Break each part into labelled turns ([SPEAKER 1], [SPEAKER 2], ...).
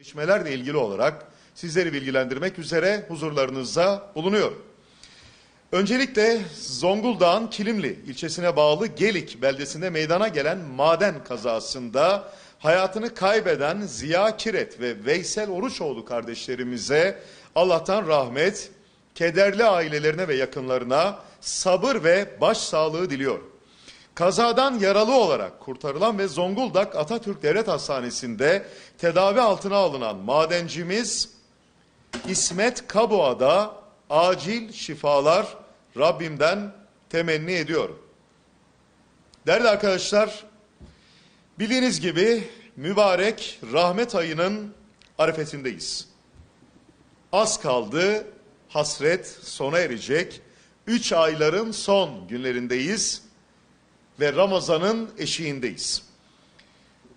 [SPEAKER 1] gelişmelerle ilgili olarak sizleri bilgilendirmek üzere huzurlarınızda bulunuyorum. Öncelikle Zonguldak'ın Kilimli ilçesine bağlı Gelik beldesinde meydana gelen maden kazasında hayatını kaybeden Ziya Kiret ve Veysel Oruçoğlu kardeşlerimize Allah'tan rahmet, kederli ailelerine ve yakınlarına sabır ve başsağlığı diliyorum. Kazadan yaralı olarak kurtarılan ve Zonguldak Atatürk Devlet Hastanesi'nde tedavi altına alınan madencimiz İsmet Kaboğa'da acil şifalar Rabbimden temenni ediyorum. Değerli arkadaşlar, bildiğiniz gibi mübarek rahmet ayının arifesindeyiz. Az kaldı, hasret sona erecek. Üç ayların son günlerindeyiz ve Ramazan'ın eşiğindeyiz.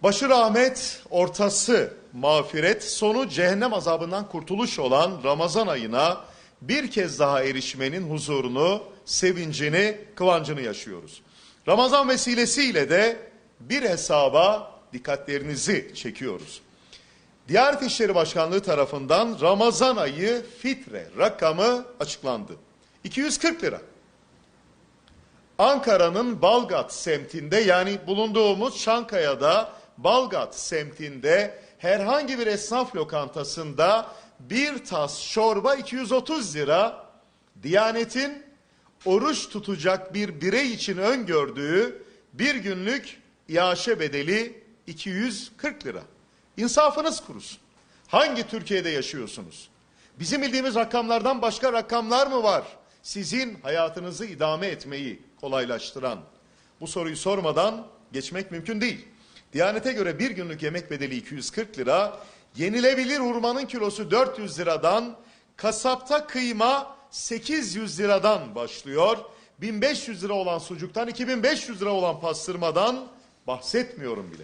[SPEAKER 1] Başı rahmet, ortası mağfiret, sonu cehennem azabından kurtuluş olan Ramazan ayına bir kez daha erişmenin huzurunu, sevincini, kıvancını yaşıyoruz. Ramazan vesilesiyle de bir hesaba dikkatlerinizi çekiyoruz. Diyanet İşleri Başkanlığı tarafından Ramazan ayı fitre rakamı açıklandı. 240 lira. Ankara'nın Balgat semtinde yani bulunduğumuz Çankaya'da Balgat semtinde herhangi bir esnaf lokantasında bir tas çorba 230 lira Diyanet'in oruç tutacak bir birey için öngördüğü bir günlük iaşe bedeli 240 lira. İnsafınız kurusun. Hangi Türkiye'de yaşıyorsunuz? Bizim bildiğimiz rakamlardan başka rakamlar mı var? Sizin hayatınızı idame etmeyi kolaylaştıran. Bu soruyu sormadan geçmek mümkün değil. Diyanete göre bir günlük yemek bedeli 240 lira, yenilebilir hurmanın kilosu 400 liradan, kasapta kıyma 800 liradan başlıyor. 1500 lira olan sucuktan, 2500 lira olan pastırmadan bahsetmiyorum bile.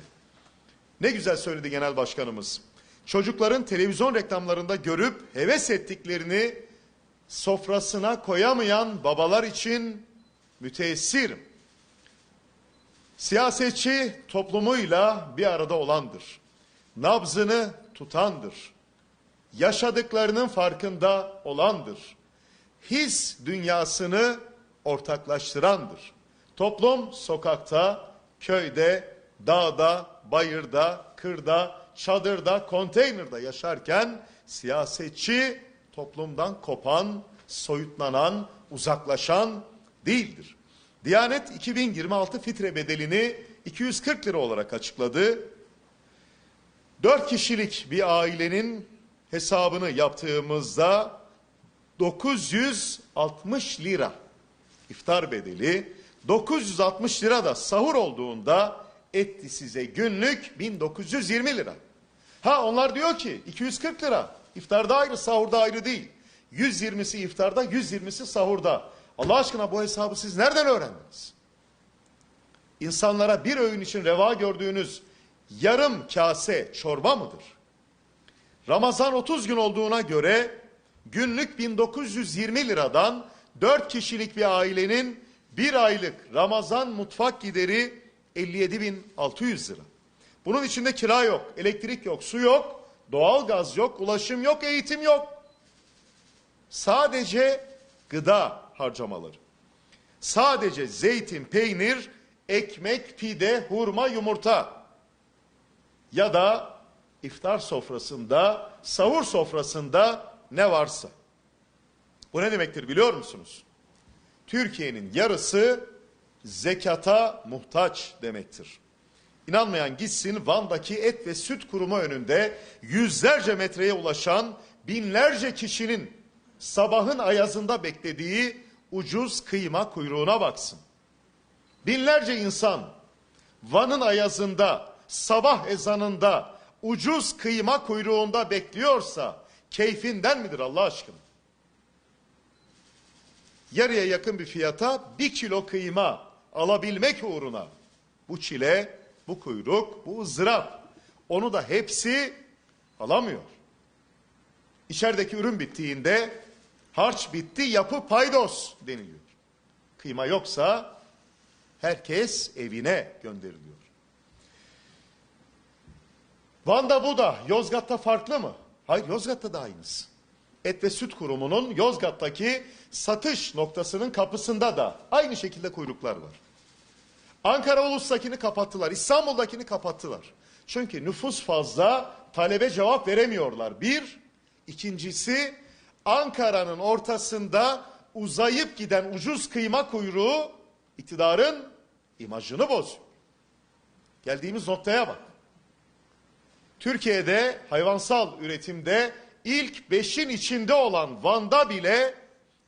[SPEAKER 1] Ne güzel söyledi genel başkanımız. Çocukların televizyon reklamlarında görüp heves ettiklerini sofrasına koyamayan babalar için müteessirim. Siyasetçi toplumuyla bir arada olandır. Nabzını tutandır. Yaşadıklarının farkında olandır. His dünyasını ortaklaştırandır. Toplum sokakta, köyde, dağda, bayırda, kırda, çadırda, konteynerde yaşarken siyasetçi toplumdan kopan, soyutlanan, uzaklaşan değildir. Diyanet 2026 fitre bedelini 240 lira olarak açıkladı. 4 kişilik bir ailenin hesabını yaptığımızda 960 lira iftar bedeli, 960 lira da sahur olduğunda etti size günlük 1920 lira. Ha onlar diyor ki 240 lira. İftarda ayrı, sahurda ayrı değil. 120'si iftarda, 120'si sahurda. Allah aşkına bu hesabı siz nereden öğrendiniz? İnsanlara bir öğün için reva gördüğünüz yarım kase çorba mıdır? Ramazan 30 gün olduğuna göre günlük 1920 liradan 4 kişilik bir ailenin bir aylık Ramazan mutfak gideri 57.600 lira. Bunun içinde kira yok, elektrik yok, su yok, doğal gaz yok, ulaşım yok, eğitim yok. Sadece gıda harcamaları. Sadece zeytin, peynir, ekmek, pide, hurma, yumurta ya da iftar sofrasında, sahur sofrasında ne varsa. Bu ne demektir biliyor musunuz? Türkiye'nin yarısı zekata muhtaç demektir. İnanmayan gitsin Van'daki et ve süt kurumu önünde yüzlerce metreye ulaşan binlerce kişinin sabahın ayazında beklediği ucuz kıyma kuyruğuna baksın. Binlerce insan Van'ın ayazında sabah ezanında ucuz kıyma kuyruğunda bekliyorsa keyfinden midir Allah aşkına? Yarıya yakın bir fiyata bir kilo kıyma alabilmek uğruna bu çile, bu kuyruk, bu ızdırap onu da hepsi alamıyor. İçerideki ürün bittiğinde harç bitti yapı paydos deniliyor. Kıyma yoksa herkes evine gönderiliyor. Van'da bu da, Yozgat'ta farklı mı? Hayır, Yozgat'ta da aynısı. Et ve Süt Kurumu'nun Yozgat'taki satış noktasının kapısında da aynı şekilde kuyruklar var. Ankara Ulus'takini kapattılar, İstanbul'dakini kapattılar. Çünkü nüfus fazla, talebe cevap veremiyorlar. Bir, ikincisi Ankara'nın ortasında uzayıp giden ucuz kıyma kuyruğu iktidarın imajını bozuyor. Geldiğimiz noktaya bak. Türkiye'de hayvansal üretimde ilk beşin içinde olan Van'da bile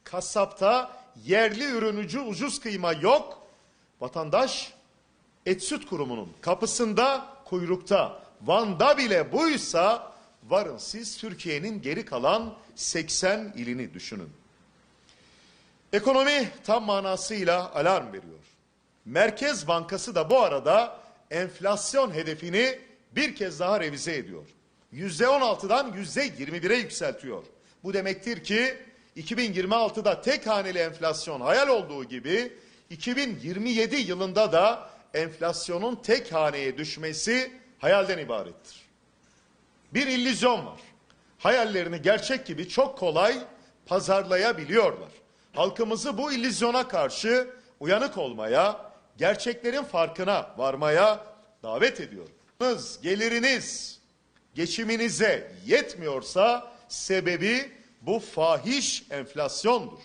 [SPEAKER 1] kasapta yerli ürünücü ucuz kıyma yok. Vatandaş et süt kurumunun kapısında kuyrukta. Van'da bile buysa varın siz Türkiye'nin geri kalan 80 ilini düşünün. Ekonomi tam manasıyla alarm veriyor. Merkez Bankası da bu arada enflasyon hedefini bir kez daha revize ediyor. Yüzde 16'dan yüzde 21'e yükseltiyor. Bu demektir ki 2026'da tek haneli enflasyon hayal olduğu gibi 2027 yılında da enflasyonun tek haneye düşmesi hayalden ibarettir. Bir illüzyon var. Hayallerini gerçek gibi çok kolay pazarlayabiliyorlar. Halkımızı bu illüzyona karşı uyanık olmaya, gerçeklerin farkına varmaya davet ediyorum. Geliriniz geçiminize yetmiyorsa sebebi bu fahiş enflasyondur.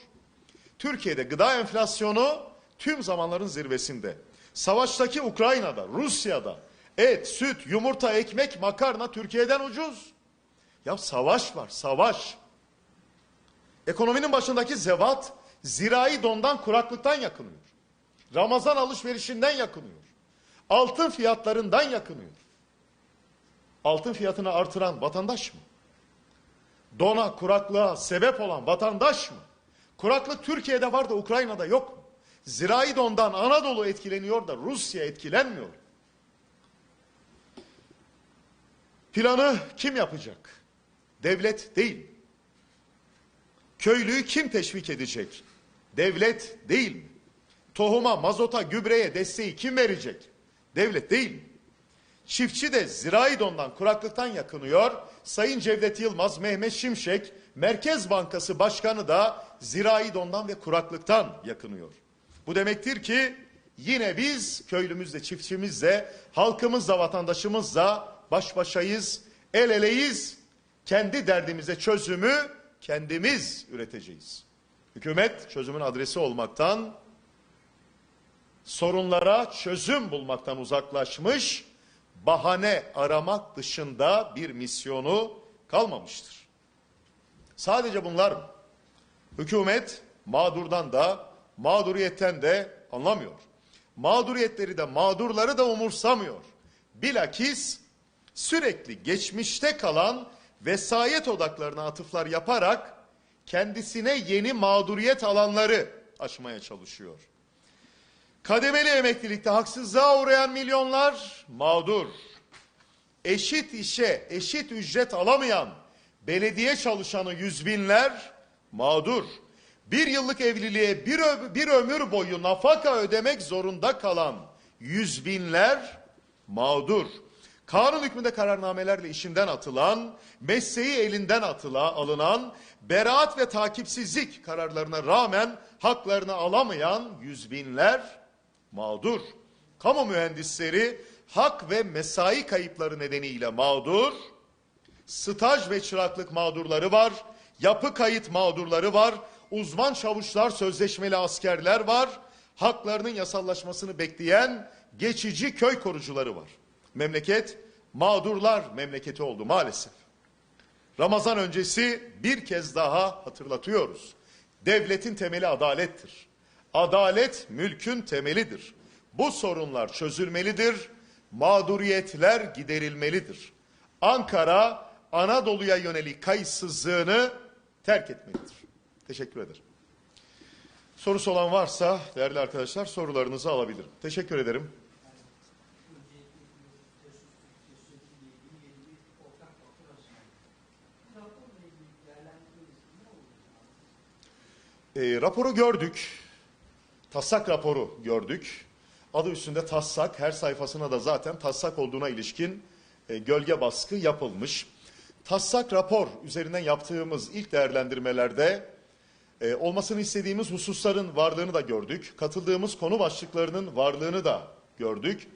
[SPEAKER 1] Türkiye'de gıda enflasyonu tüm zamanların zirvesinde. Savaştaki Ukrayna'da, Rusya'da et, süt, yumurta, ekmek, makarna Türkiye'den ucuz. Ya savaş var, savaş. Ekonominin başındaki zevat zirai dondan kuraklıktan yakınıyor. Ramazan alışverişinden yakınıyor. Altın fiyatlarından yakınıyor. Altın fiyatını artıran vatandaş mı? Dona, kuraklığa sebep olan vatandaş mı? Kuraklık Türkiye'de var da Ukrayna'da yok mu? Zirai dondan Anadolu etkileniyor da Rusya etkilenmiyor. Planı kim yapacak? Devlet değil. Köylüyü kim teşvik edecek? Devlet değil? Tohuma, mazota, gübreye desteği kim verecek? Devlet değil? Çiftçi de zirai dondan, kuraklıktan yakınıyor. Sayın Cevdet Yılmaz, Mehmet Şimşek, Merkez Bankası Başkanı da zirai dondan ve kuraklıktan yakınıyor. Bu demektir ki yine biz köylümüzle, çiftçimizle, halkımızla, vatandaşımızla baş başayız, el eleyiz. Kendi derdimize çözümü kendimiz üreteceğiz. Hükümet çözümün adresi olmaktan, sorunlara çözüm bulmaktan uzaklaşmış, bahane aramak dışında bir misyonu kalmamıştır. Sadece bunlar mı? Hükümet mağdurdan da mağduriyetten de anlamıyor. Mağduriyetleri de mağdurları da umursamıyor. Bilakis sürekli geçmişte kalan vesayet odaklarına atıflar yaparak kendisine yeni mağduriyet alanları aşmaya çalışıyor. Kademeli emeklilikte haksızlığa uğrayan milyonlar mağdur. Eşit işe eşit ücret alamayan belediye çalışanı yüz binler mağdur. Bir yıllık evliliğe bir, ö- bir ömür boyu nafaka ödemek zorunda kalan yüz binler mağdur. Kanun hükmünde kararnamelerle işinden atılan, mesleği elinden atıla, alınan, beraat ve takipsizlik kararlarına rağmen haklarını alamayan yüz binler mağdur. Kamu mühendisleri hak ve mesai kayıpları nedeniyle mağdur. Staj ve çıraklık mağdurları var. Yapı kayıt mağdurları var. Uzman çavuşlar, sözleşmeli askerler var. Haklarının yasallaşmasını bekleyen geçici köy korucuları var. Memleket mağdurlar memleketi oldu maalesef. Ramazan öncesi bir kez daha hatırlatıyoruz. Devletin temeli adalettir. Adalet mülkün temelidir. Bu sorunlar çözülmelidir. Mağduriyetler giderilmelidir. Ankara Anadolu'ya yönelik kayıtsızlığını terk etmelidir. Teşekkür ederim. Sorusu olan varsa değerli arkadaşlar sorularınızı alabilirim. Teşekkür ederim. E, raporu gördük. Taslak raporu gördük. Adı üstünde taslak. Her sayfasına da zaten taslak olduğuna ilişkin e, gölge baskı yapılmış. Taslak rapor üzerinden yaptığımız ilk değerlendirmelerde e, olmasını istediğimiz hususların varlığını da gördük. Katıldığımız konu başlıklarının varlığını da gördük.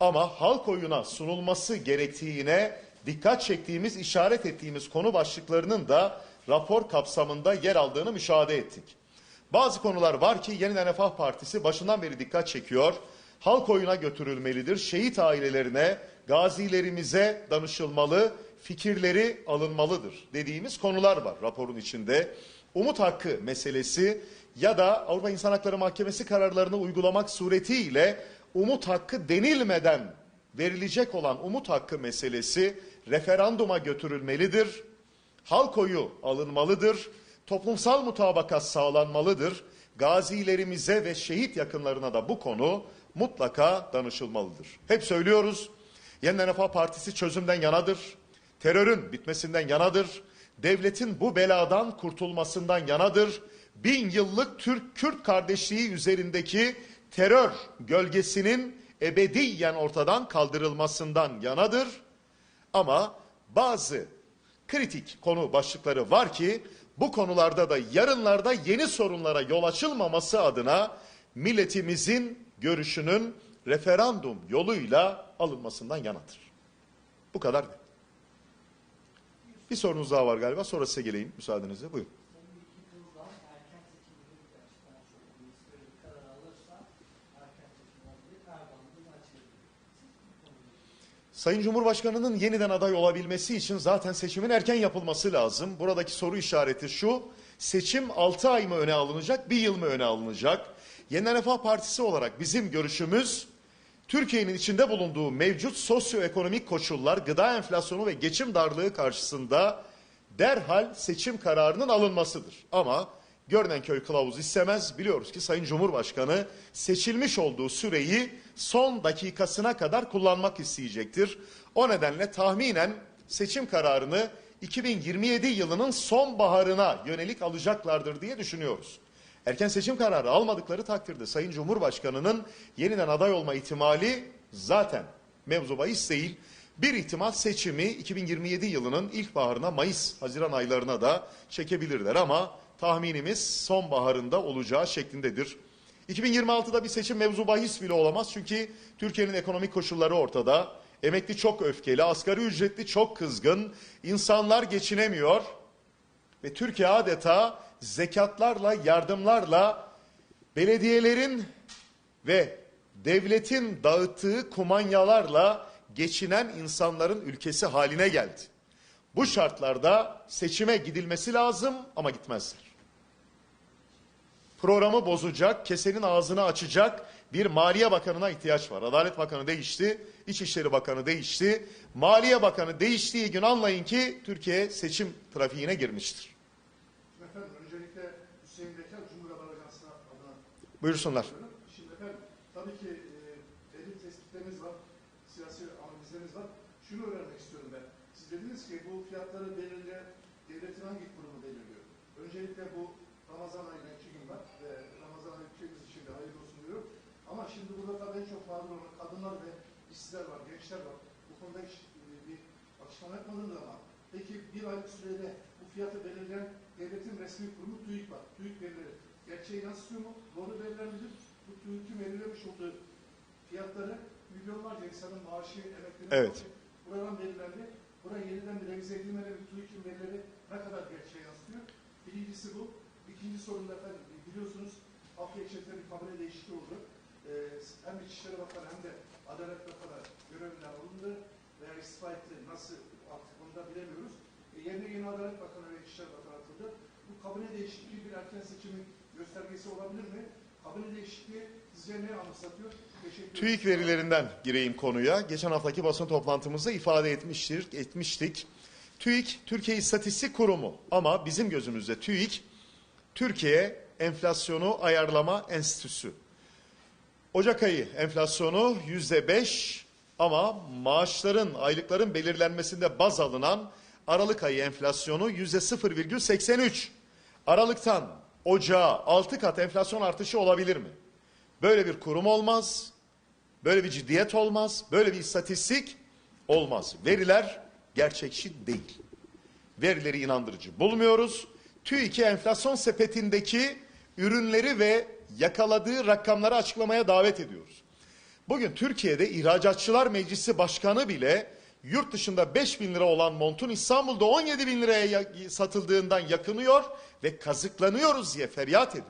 [SPEAKER 1] Ama halk oyuna sunulması gerektiğine dikkat çektiğimiz, işaret ettiğimiz konu başlıklarının da rapor kapsamında yer aldığını müşahede ettik. Bazı konular var ki Yeniden Refah Partisi başından beri dikkat çekiyor. Halk oyuna götürülmelidir. Şehit ailelerine, gazilerimize danışılmalı, fikirleri alınmalıdır dediğimiz konular var raporun içinde. Umut hakkı meselesi ya da Avrupa İnsan Hakları Mahkemesi kararlarını uygulamak suretiyle umut hakkı denilmeden verilecek olan umut hakkı meselesi referanduma götürülmelidir. Halk oyu alınmalıdır. Toplumsal mutabakat sağlanmalıdır. Gazilerimize ve şehit yakınlarına da bu konu mutlaka danışılmalıdır. Hep söylüyoruz. Yeniden Refah Partisi çözümden yanadır. Terörün bitmesinden yanadır. Devletin bu beladan kurtulmasından yanadır. Bin yıllık Türk-Kürt kardeşliği üzerindeki terör gölgesinin ebediyen ortadan kaldırılmasından yanadır. Ama bazı kritik konu başlıkları var ki bu konularda da yarınlarda yeni sorunlara yol açılmaması adına milletimizin görüşünün referandum yoluyla alınmasından yanadır. Bu kadar. Bir sorunuz daha var galiba. Sonra size geleyim müsaadenizle. Buyurun.
[SPEAKER 2] Sayın Vekil Kılıçdaroğlu erken seçimleri de açıktan sorumluyuz. Böyle bir karar alırsa erken seçim olabilir. Erdoğan'ın açılır.
[SPEAKER 1] Sayın Cumhurbaşkanı'nın yeniden aday olabilmesi için zaten seçimin erken yapılması lazım. Buradaki soru işareti şu. Seçim 6 ay mı öne alınacak, 1 yıl mı öne alınacak? Yeniden Refah Partisi olarak bizim görüşümüz Türkiye'nin içinde bulunduğu mevcut sosyoekonomik koşullar, gıda enflasyonu ve geçim darlığı karşısında derhal seçim kararının alınmasıdır. Ama görünen köy kılavuz istemez. Biliyoruz ki Sayın Cumhurbaşkanı seçilmiş olduğu süreyi son dakikasına kadar kullanmak isteyecektir. O nedenle tahminen seçim kararını 2027 yılının sonbaharına yönelik alacaklardır diye düşünüyoruz. Erken seçim kararı almadıkları takdirde Sayın Cumhurbaşkanı'nın yeniden aday olma ihtimali zaten mevzu bahis değil. Bir ihtimal seçimi 2027 yılının ilkbaharına Mayıs, Haziran aylarına da çekebilirler ama tahminimiz sonbaharında olacağı şeklindedir. 2026'da bir seçim mevzu bahis bile olamaz çünkü Türkiye'nin ekonomik koşulları ortada. Emekli çok öfkeli, asgari ücretli çok kızgın, insanlar geçinemiyor ve Türkiye adeta zekatlarla, yardımlarla belediyelerin ve devletin dağıttığı kumanyalarla geçinen insanların ülkesi haline geldi. Bu şartlarda seçime gidilmesi lazım ama gitmezler. Programı bozacak, kesenin ağzını açacak bir Maliye Bakanı'na ihtiyaç var. Adalet Bakanı değişti, İçişleri Bakanı değişti. Maliye Bakanı değiştiği gün anlayın ki Türkiye seçim trafiğine girmiştir.
[SPEAKER 3] Efendim öncelikle Hüseyin Bekar Cumhurbaşkanı Ajansı'na adına
[SPEAKER 1] Buyursunlar.
[SPEAKER 3] Şimdi efendim tabii ki e, belli tespitleriniz var, siyasi analizleriniz var. Şunu öğrenmek istiyorum ben. Siz dediniz ki bu fiyatları belirleyen devletin hangi kurumu belirliyor? Öncelikle bu Ramazan ayına iki gün var ve Ramazan ayı ülkemiz için de hayırlı olsun diyorum. Ama en çok mağdur olan kadınlar ve işsizler var, gençler var. Bu konuda hiç e, bir açıklama yapmadınız ama peki bir aylık sürede bu fiyatı belirleyen devletin resmi kurumu TÜİK var. TÜİK verileri gerçeği yansıtıyor mu? Doğru veriler midir? Bu TÜİK'in belirlemiş olduğu fiyatları milyonlarca insanın maaşı, emekleri
[SPEAKER 1] Evet.
[SPEAKER 3] buradan belirlendi. Buraya yeniden bir revize edilmeli ve TÜİK'in verileri ne kadar gerçeği yansıtıyor? Birincisi bu. İkinci sorun da efendim biliyorsunuz hafta içerisinde bir kabine değişikliği oldu. Ee, hem İçişleri Bakanı hem de Adalet Bakanı görevinden alındı veya istifa etti. Nasıl artık onu da bilemiyoruz. E, yerine yeni Adalet Bakanı ve İçişleri Bakanı atıldı. Bu kabine değişikliği bir erken seçimin göstergesi olabilir mi? Kabine değişikliği sizce ne anımsatıyor? Teşekkür.
[SPEAKER 1] TÜİK verilerinden gireyim konuya. Geçen haftaki basın toplantımızda ifade etmiştir, etmiştik. TÜİK, Türkiye İstatistik Kurumu ama bizim gözümüzde TÜİK, Türkiye Enflasyonu Ayarlama Enstitüsü. Ocak ayı enflasyonu yüzde beş ama maaşların, aylıkların belirlenmesinde baz alınan Aralık ayı enflasyonu yüzde 0,83. Aralıktan Ocağa 6 kat enflasyon artışı olabilir mi? Böyle bir kurum olmaz, böyle bir ciddiyet olmaz, böyle bir istatistik olmaz. Veriler gerçekçi değil. Verileri inandırıcı bulmuyoruz. TÜİK'i enflasyon sepetindeki ürünleri ve yakaladığı rakamları açıklamaya davet ediyoruz. Bugün Türkiye'de İhracatçılar Meclisi Başkanı bile yurt dışında 5 bin lira olan montun İstanbul'da 17 bin liraya ya- satıldığından yakınıyor ve kazıklanıyoruz diye feryat ediyor.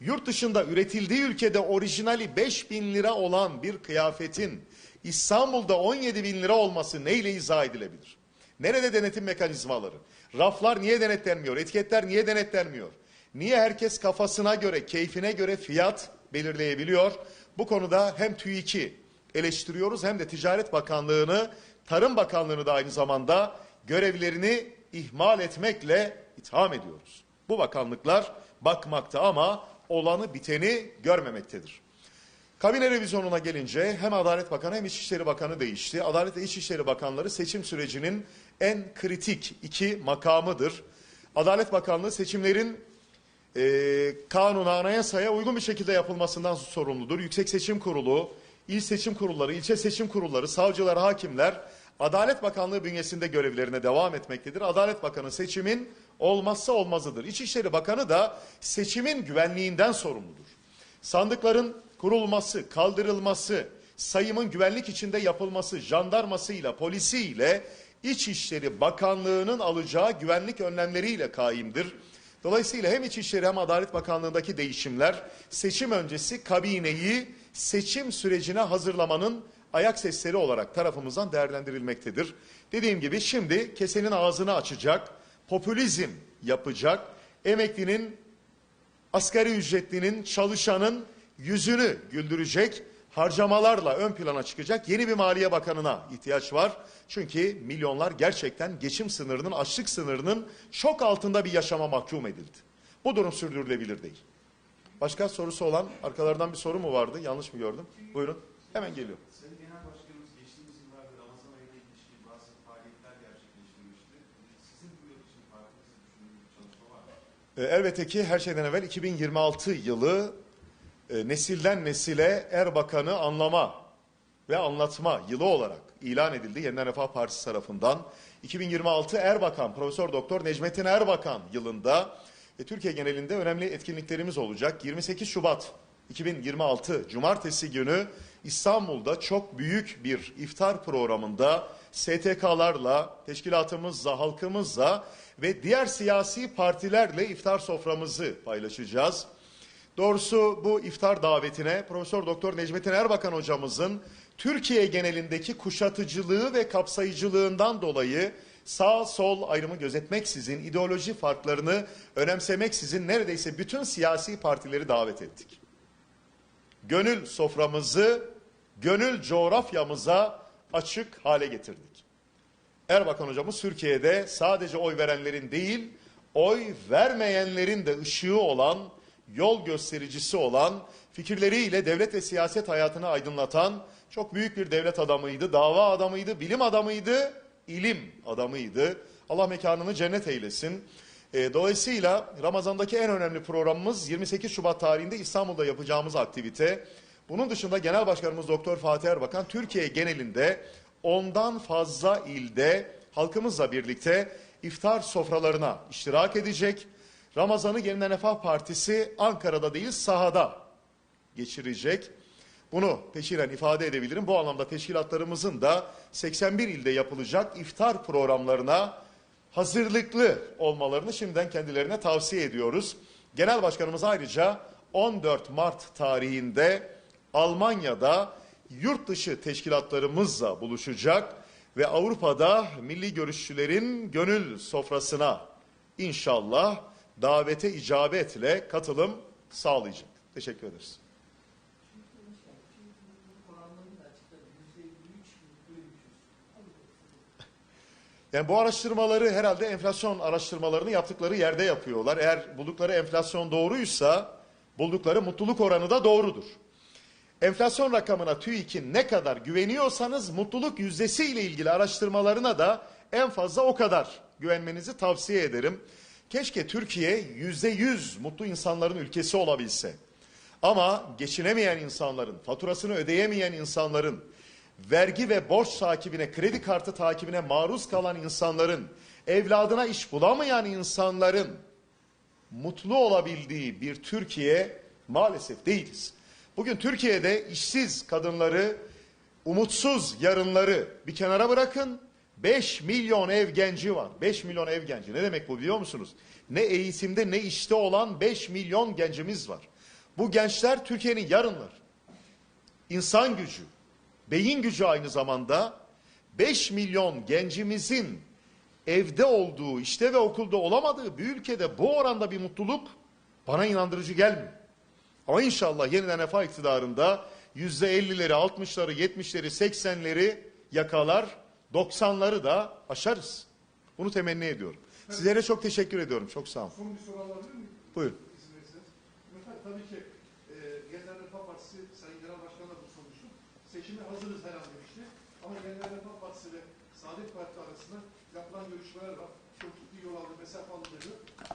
[SPEAKER 1] Yurt dışında üretildiği ülkede orijinali 5 bin lira olan bir kıyafetin İstanbul'da 17 bin lira olması neyle izah edilebilir? Nerede denetim mekanizmaları? Raflar niye denetlenmiyor? Etiketler niye denetlenmiyor? Niye herkes kafasına göre, keyfine göre fiyat belirleyebiliyor? Bu konuda hem TÜİK'i eleştiriyoruz hem de Ticaret Bakanlığı'nı, Tarım Bakanlığı'nı da aynı zamanda görevlerini ihmal etmekle itham ediyoruz. Bu bakanlıklar bakmakta ama olanı biteni görmemektedir. Kabine revizyonuna gelince hem Adalet Bakanı hem İçişleri Bakanı değişti. Adalet ve İçişleri Bakanları seçim sürecinin en kritik iki makamıdır. Adalet Bakanlığı seçimlerin e, kanuna, anayasaya uygun bir şekilde yapılmasından sorumludur. Yüksek Seçim Kurulu, il seçim kurulları, ilçe seçim kurulları, savcılar, hakimler Adalet Bakanlığı bünyesinde görevlerine devam etmektedir. Adalet Bakanı seçimin olmazsa olmazıdır. İçişleri Bakanı da seçimin güvenliğinden sorumludur. Sandıkların kurulması, kaldırılması, sayımın güvenlik içinde yapılması, jandarmasıyla, polisiyle, İçişleri Bakanlığı'nın alacağı güvenlik önlemleriyle kaimdir. Dolayısıyla hem İçişleri hem Adalet Bakanlığı'ndaki değişimler seçim öncesi kabineyi seçim sürecine hazırlamanın ayak sesleri olarak tarafımızdan değerlendirilmektedir. Dediğim gibi şimdi kesenin ağzını açacak, popülizm yapacak, emeklinin asgari ücretlinin, çalışanın yüzünü güldürecek harcamalarla ön plana çıkacak yeni bir Maliye Bakanı'na ihtiyaç var. Çünkü milyonlar gerçekten geçim sınırının, açlık sınırının çok altında bir yaşama mahkum edildi. Bu durum sürdürülebilir değil. Başka sorusu olan arkalardan bir soru mu vardı? Yanlış mı gördüm? Buyurun. Hemen geliyor.
[SPEAKER 4] Sayın Genel Başkanımız geçtiğimiz yıllarda Ramazan ayına ilişkin bazı faaliyetler gerçekleştirmişti. Sizin bu yıl için düşündüğünüz bir çalışma var mı?
[SPEAKER 1] E, Elbette ki her şeyden evvel 2026 yılı e, nesilden nesile Erbakan'ı anlama ve anlatma yılı olarak ilan edildi Yeniden Refah Partisi tarafından. 2026 Erbakan, Profesör Doktor Necmettin Erbakan yılında e, Türkiye genelinde önemli etkinliklerimiz olacak. 28 Şubat 2026 Cumartesi günü İstanbul'da çok büyük bir iftar programında STK'larla, teşkilatımızla, halkımızla ve diğer siyasi partilerle iftar soframızı paylaşacağız. Doğrusu bu iftar davetine Profesör Doktor Necmettin Erbakan hocamızın Türkiye genelindeki kuşatıcılığı ve kapsayıcılığından dolayı sağ sol ayrımı gözetmeksizin ideoloji farklarını önemsemeksizin neredeyse bütün siyasi partileri davet ettik. Gönül soframızı gönül coğrafyamıza açık hale getirdik. Erbakan hocamız Türkiye'de sadece oy verenlerin değil, oy vermeyenlerin de ışığı olan, yol göstericisi olan, fikirleriyle devlet ve siyaset hayatını aydınlatan çok büyük bir devlet adamıydı, dava adamıydı, bilim adamıydı, ilim adamıydı. Allah mekanını cennet eylesin. E, dolayısıyla Ramazan'daki en önemli programımız 28 Şubat tarihinde İstanbul'da yapacağımız aktivite. Bunun dışında Genel Başkanımız Doktor Fatih Erbakan Türkiye genelinde ondan fazla ilde halkımızla birlikte iftar sofralarına iştirak edecek. Ramazan'ı Yeniden Refah Partisi Ankara'da değil sahada geçirecek. Bunu peşinen ifade edebilirim. Bu anlamda teşkilatlarımızın da 81 ilde yapılacak iftar programlarına hazırlıklı olmalarını şimdiden kendilerine tavsiye ediyoruz. Genel Başkanımız ayrıca 14 Mart tarihinde Almanya'da yurt dışı teşkilatlarımızla buluşacak ve Avrupa'da milli görüşçülerin gönül sofrasına inşallah davete icabetle katılım sağlayacak. Teşekkür ederiz.
[SPEAKER 2] oranlarını da açıkladı. Yüzde 53 mutluymuşuz.
[SPEAKER 1] Yani bu araştırmaları herhalde enflasyon araştırmalarını yaptıkları yerde yapıyorlar. Eğer buldukları enflasyon doğruysa buldukları mutluluk oranı da doğrudur. Enflasyon rakamına TÜİK'in ne kadar güveniyorsanız mutluluk yüzdesi ile ilgili araştırmalarına da en fazla o kadar güvenmenizi tavsiye ederim. Keşke Türkiye yüzde yüz mutlu insanların ülkesi olabilse. Ama geçinemeyen insanların, faturasını ödeyemeyen insanların vergi ve borç takibine, kredi kartı takibine maruz kalan insanların, evladına iş bulamayan insanların mutlu olabildiği bir Türkiye maalesef değiliz. Bugün Türkiye'de işsiz kadınları, umutsuz yarınları bir kenara bırakın. 5 milyon ev genci var. 5 milyon ev genci. Ne demek bu biliyor musunuz? Ne eğitimde ne işte olan 5 milyon gencimiz var. Bu gençler Türkiye'nin yarınları. İnsan gücü, beyin gücü aynı zamanda 5 milyon gencimizin evde olduğu, işte ve okulda olamadığı bir ülkede bu oranda bir mutluluk bana inandırıcı gelmiyor. Ama inşallah yeniden refah iktidarında yüzde ellileri, altmışları, yetmişleri, seksenleri yakalar, doksanları da aşarız. Bunu temenni ediyorum. Sizlere çok teşekkür ediyorum. Çok sağ olun.
[SPEAKER 3] Son bir soru alabilir miyim?
[SPEAKER 1] Buyurun.
[SPEAKER 3] Tabii ki e, Yeniden Refah Partisi Sayın Genel Başkanı da bu sormuştu. Seçime hazırız her an demişti. Ama Yeniden Refah Partisi ve Saadet Partisi arasında yapılan görüşmeler var. Çok ciddi yol aldı, mesafe aldı dedi.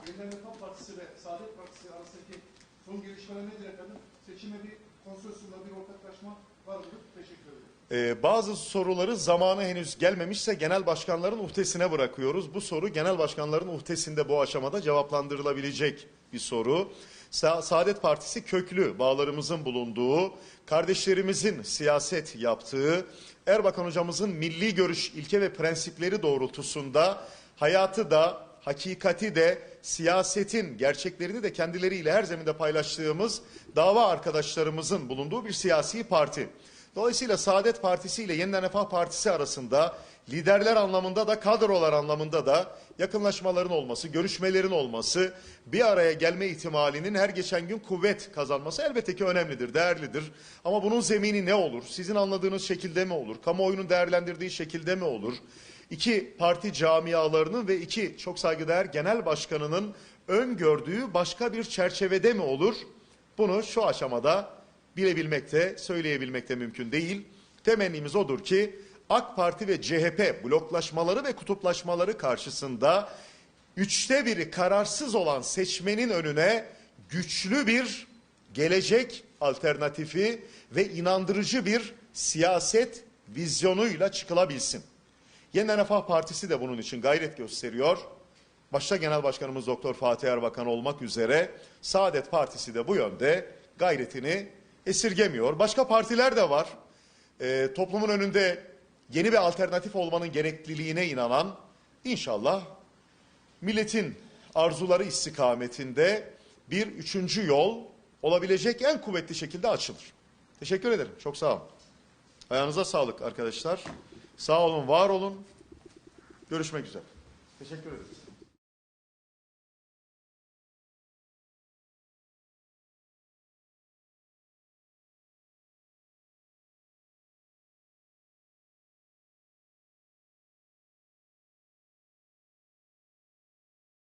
[SPEAKER 3] Yeniden Refah Partisi ve Saadet Partisi arasındaki son gelişmeler nedir efendim? Seçime bir konsensüsle bir ortaklaşma var mıdır? Teşekkür ederim.
[SPEAKER 1] Ee, bazı soruları zamanı henüz gelmemişse genel başkanların uhdesine bırakıyoruz. Bu soru genel başkanların uhdesinde bu aşamada cevaplandırılabilecek bir soru. Sa- Saadet Partisi köklü bağlarımızın bulunduğu, kardeşlerimizin siyaset yaptığı, Erbakan hocamızın milli görüş ilke ve prensipleri doğrultusunda hayatı da, hakikati de, siyasetin gerçeklerini de kendileriyle her zeminde paylaştığımız dava arkadaşlarımızın bulunduğu bir siyasi parti. Dolayısıyla Saadet Partisi ile Yeniden Refah Partisi arasında liderler anlamında da kadrolar anlamında da yakınlaşmaların olması, görüşmelerin olması, bir araya gelme ihtimalinin her geçen gün kuvvet kazanması elbette ki önemlidir, değerlidir. Ama bunun zemini ne olur? Sizin anladığınız şekilde mi olur? Kamuoyunun değerlendirdiği şekilde mi olur? İki parti camialarının ve iki çok saygıdeğer genel başkanının öngördüğü başka bir çerçevede mi olur? Bunu şu aşamada bilebilmekte, söyleyebilmekte mümkün değil. Temennimiz odur ki AK Parti ve CHP bloklaşmaları ve kutuplaşmaları karşısında üçte biri kararsız olan seçmenin önüne güçlü bir gelecek alternatifi ve inandırıcı bir siyaset vizyonuyla çıkılabilsin. Yeniden Refah Partisi de bunun için gayret gösteriyor. Başta Genel Başkanımız Doktor Fatih Erbakan olmak üzere Saadet Partisi de bu yönde gayretini esirgemiyor. Başka partiler de var. Ee, toplumun önünde yeni bir alternatif olmanın gerekliliğine inanan inşallah milletin arzuları istikametinde bir üçüncü yol olabilecek en kuvvetli şekilde açılır. Teşekkür ederim. Çok sağ olun. Ayağınıza sağlık arkadaşlar. Sağ olun, var olun. Görüşmek üzere. Teşekkür ederim.